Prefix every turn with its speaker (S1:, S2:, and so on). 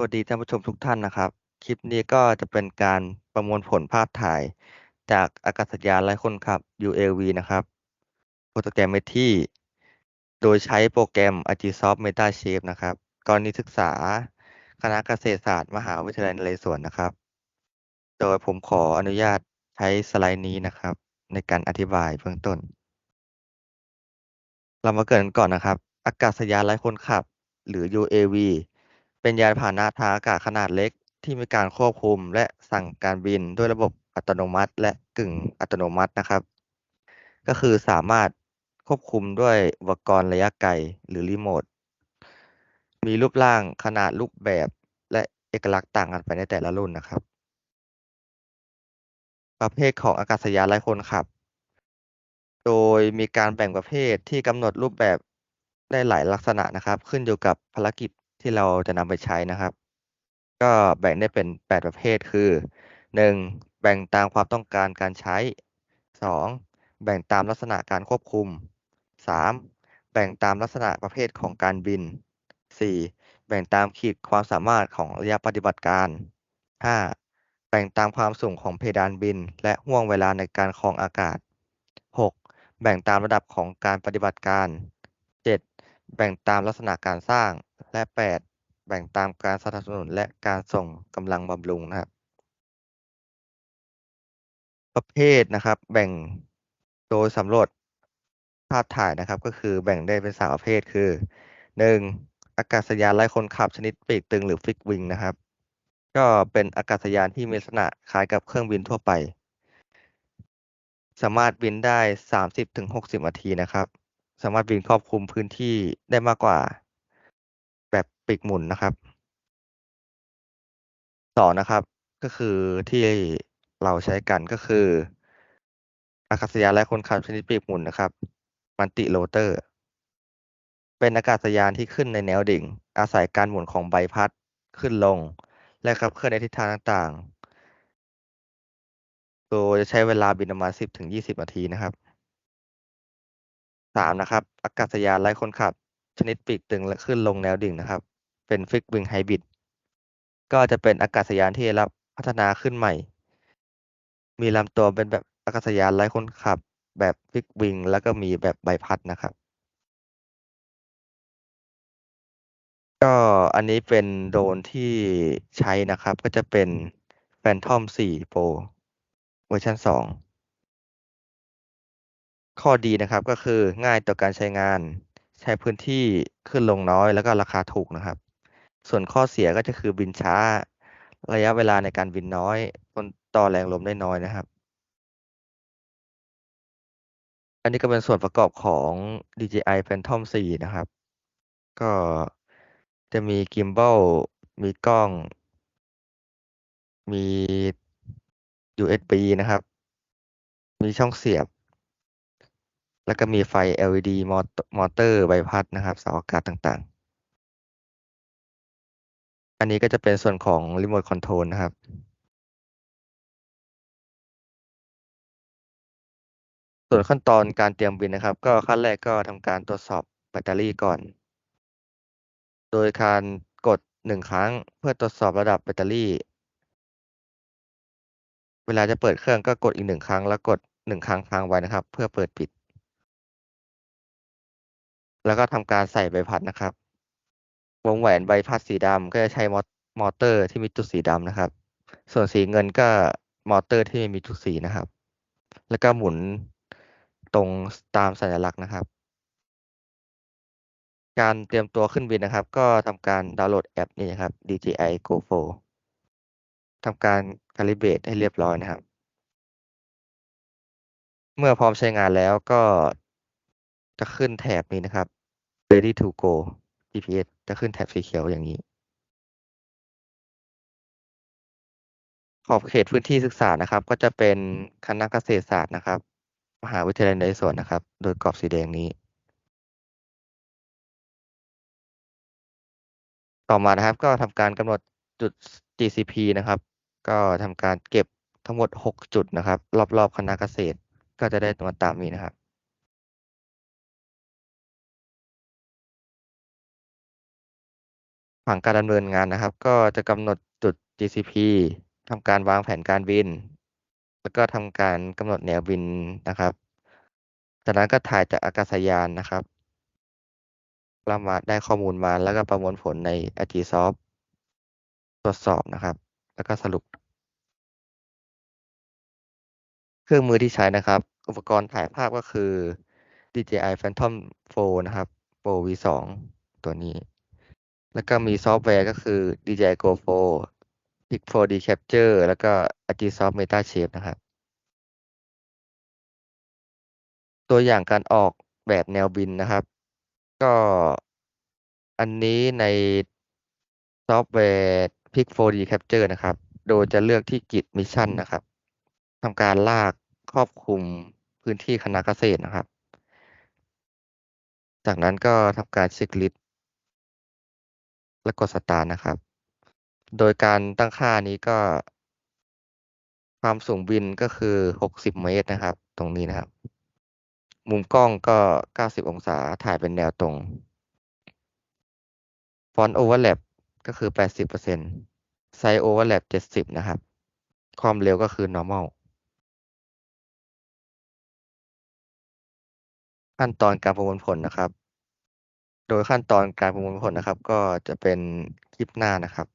S1: สวัสดีท่านผู้ชมทุกท่านนะครับ คลิปนี้ก็จะเป็นการประมวลผลภาพถ่าย จากอากาศยานไร้คนขับ UAV นะครับโปรแกรมเมที่ โดยใช้โปรแกรม Agisoft MetaShape นะครับกรณีศึกษาคณะเกษตรศาสตร์มหาวิทยาลัยนเรศวรนะครับ โดยผมขออนุญาตใช้สไลด์นี้นะครับ ในการอธิบายเบื้องต้น เรามาเกรินก่อนนะครับ อากาศยานไร้คนขับ หรือ UAV เป็นยานพาหนะทางอากาศขนาดเล็ก ที่มีการควบคุมและสั่งการบินด้วยระบบอัตโนมัติ และกึ่งอัตโนมัตินะครับ ก็คือสามารถควบคุมด้วยอุปกรณ์ระยะไกลหรือรีโมท มีรูปร่างขนาดรูปแบบและเอกลักษณ์ต่างกันไปในแต่ละรุ่นนะครับ ประเภทของอากาศยานไร้คนขับ โดยมีการแบ่งประเภทที่กำหนดรูปแบบได้หลายลักษณะนะครับ ขึ้นอยู่กับภารกิจ ที่เราจะนำไปใช้นะครับ ก็แบ่งได้เป็น 8 ประเภทคือ 1. แบ่งตามความต้องการการใช้ 2. แบ่งตามลักษณะการควบคุม 3. แบ่งตามลักษณะประเภทของการบิน 4. แบ่งตามขีดความสามารถของระยะปฏิบัติการ 5. แบ่งตามความสูงของเพดานบิน และห่วงเวลาในการครองอากาศ 6. แบ่งตามระดับของการปฏิบัติการ แบ่งตามลักษณะการสร้าง และ 8. แบ่งตามการสนับสนุนและการส่งกำลังบำรุงนะครับ ประเภทนะครับ แบ่งโดยสำรวจภาพถ่ายนะครับ ก็คือแบ่งได้เป็นสามประเภทคือ 1. อากาศยานไร้คนขับชนิดปีกตึงหรือฟิกวิงนะครับ ก็เป็นอากาศยานที่มีลักษณะคล้ายกับเครื่องบินทั่วไป สามารถบินได้สามสิบถึงหกสิบนาทีนะครับ สามารถบินครอบคลุมพื้นที่ได้มากกว่า แบบปีกหมุนนะครับสองนะครับ ก็คือที่เราใช้กันก็คือ อากาศยานไร้คนขับชนิดปีกหมุนนะครับ มัลติโรเตอร์ เป็นอากาศยานที่ขึ้นในแนวดิ่ง อาศัยการหมุนของใบพัดขึ้นลง และขับเคลื่อนในทิศทางต่างๆ โดยจะใช้เวลาบินประมาณ 10ถึง20 นาทีนะครับ สามนะครับ อากาศยานไร้คนขับ ชนิดปีกตึงและขึ้นลงแนวดิ่งนะครับ เป็นฟิกวิงไฮบริดก็จะเป็นอากาศยานที่รับพัฒนาขึ้นใหม่ มีลำตัวเป็นแบบอากาศยานไร้คนขับ แบบฟิกวิงแล้วก็มีแบบใบพัดนะครับ ก็อันนี้เป็นโดรนที่ใช้นะครับ ก็จะเป็น Phantom 4 Pro เวอร์ชัน2 ข้อดีนะครับก็คือง่ายต่อการใช้งาน ใช้พื้นที่ขึ้นลงน้อยแล้วก็ราคาถูกนะครับ ส่วนข้อเสียก็จะคือบินช้า ระยะเวลาในการบินน้อยทนต่อแรงลมได้น้อยนะครับ อันนี้ก็เป็นส่วนประกอบของ DJI Phantom 4 นะครับ ก็จะมี Gimbal มีกล้อง มี USB นะครับ มีช่องเสียบ แล้วก็มีไฟ LED มอเตอร์ใบพัดนะครับเสาอากาศต่างๆ อันนี้ก็จะเป็นส่วนของรีโมทคอนโทรลนะครับส่วนขั้นตอนการเตรียมบินนะครับ ก็ขั้นแรกก็ทำการตรวจสอบแบตเตอรี่ก่อน โดยการกดหนึ่งครั้งเพื่อตรวจสอบระดับแบตเตอรี่ เวลาจะเปิดเครื่องก็กดอีกหนึ่งครั้ง แล้วกดหนึ่งครั้งค้างไว้นะครับ เพื่อเปิดปิด แล้วก็ทำการใส่ใบพัดนะครับ วงแหวนใบพัดสีดำก็จะใช้มอเตอร์ที่มีจุดสีดำนะครับ ส่วนสีเงินก็มอเตอร์ที่ไม่มีจุดสีนะครับ แล้วก็หมุนตรงตามสัญลักษณ์นะครับ การเตรียมตัวขึ้นบินนะครับ ก็ทำการดาวน์โหลดแอปนี้ครับ DJI Go 4ทำการคาลิเบรตให้เรียบร้อยนะครับ เมื่อพร้อมใช้งานแล้วก็จะขึ้นแถบนี้นะครับ Ready to go GPS จะขึ้นแถบสีเขียวอย่างนี้ ขอบเขตพื้นที่ศึกษานะครับ ก็จะเป็นคณะเกษตรศาสตร์นะครับ มหาวิทยาลัยนเรศวรนะครับ โดยกรอบสีแดงนี้ ต่อมานะครับ ก็ทำการกำหนดจุด GCP นะครับ ก็ทำการเก็บทั้งหมด 6 จุดนะครับ รอบๆคณะเกษตร ก็จะได้ตัวตามนี้นะครับ ผังการดำเนินงานนะครับ ก็จะกำหนดจุด GCP ทำการวางแผนการบิน แล้วก็ทำการกำหนดแนวบินนะครับ จากนั้นก็ถ่ายจากอากาศยานนะครับเรามาได้ข้อมูลมาแล้วก็ประมวลผลใน a g s o f t ตรวจสอบนะครับ แล้วก็สรุป เครื่องมือที่ใช้นะครับ อุปกรณ์ถ่ายภาพก็คือ DJI Phantom 4 นะครับ Pro V2 ตัวนี้ แล้วก็มีซอฟต์แวร์ก็คือ DJI Go 4 Pic 4D Capture แล้วก็ Agisoft MetaShape นะครับ ตัวอย่างการออกแบบแนวบินนะครับ ก็อันนี้ในซอฟต์แวร์ Pic 4D Capture นะครับ โดยจะเลือกที่กิจมิชชั่นนะครับทำการลากครอบคลุมพื้นที่คณะเกษตรนะครับ จากนั้นก็ทำการเช็คลิสต์ และกดสตาร์นะครับ โดยการตั้งค่านี้ก็ ความสูงบินก็คือ 60 เมตรนะครับ ตรงนี้นะครับ มุมกล้องก็ 90 องศาถ่ายเป็นแนวตรง Font Overlap ก็คือ 80% Size Overlap 70 นะครับ ความเร็วก็คือ normal ขั้นตอนการประมวลผลนะครับ โดยขั้นตอนการประมวลผลนะครับ ก็จะเป็นคลิปหน้านะครับ